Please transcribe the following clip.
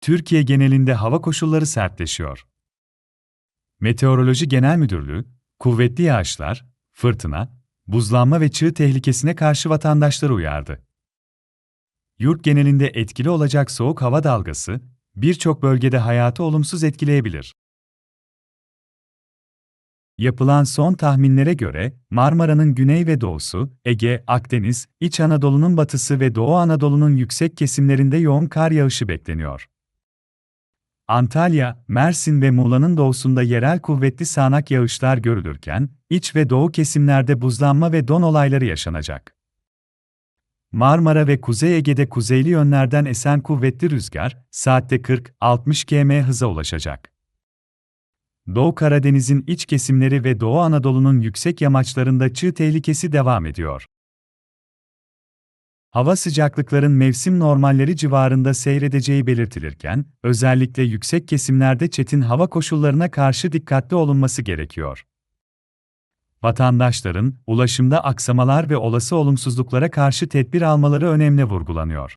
Türkiye genelinde hava koşulları sertleşiyor. Meteoroloji Genel Müdürlüğü, kuvvetli yağışlar, fırtına, buzlanma ve çığ tehlikesine karşı vatandaşları uyardı. Yurt genelinde etkili olacak soğuk hava dalgası, birçok bölgede hayatı olumsuz etkileyebilir. Yapılan son tahminlere göre, Marmara'nın güney ve doğusu, Ege, Akdeniz, İç Anadolu'nun batısı ve Doğu Anadolu'nun yüksek kesimlerinde yoğun kar yağışı bekleniyor. Antalya, Mersin ve Muğla'nın doğusunda yerel kuvvetli sağanak yağışlar görülürken, iç ve doğu kesimlerde buzlanma ve don olayları yaşanacak. Marmara ve Kuzey Ege'de kuzeyli yönlerden esen kuvvetli rüzgar, saatte 40-60 km hıza ulaşacak. Doğu Karadeniz'in iç kesimleri ve Doğu Anadolu'nun yüksek yamaçlarında çığ tehlikesi devam ediyor. Hava sıcaklıkların mevsim normalleri civarında seyredeceği belirtilirken, özellikle yüksek kesimlerde çetin hava koşullarına karşı dikkatli olunması gerekiyor. Vatandaşların ulaşımda aksamalar ve olası olumsuzluklara karşı tedbir almaları önemli vurgulanıyor.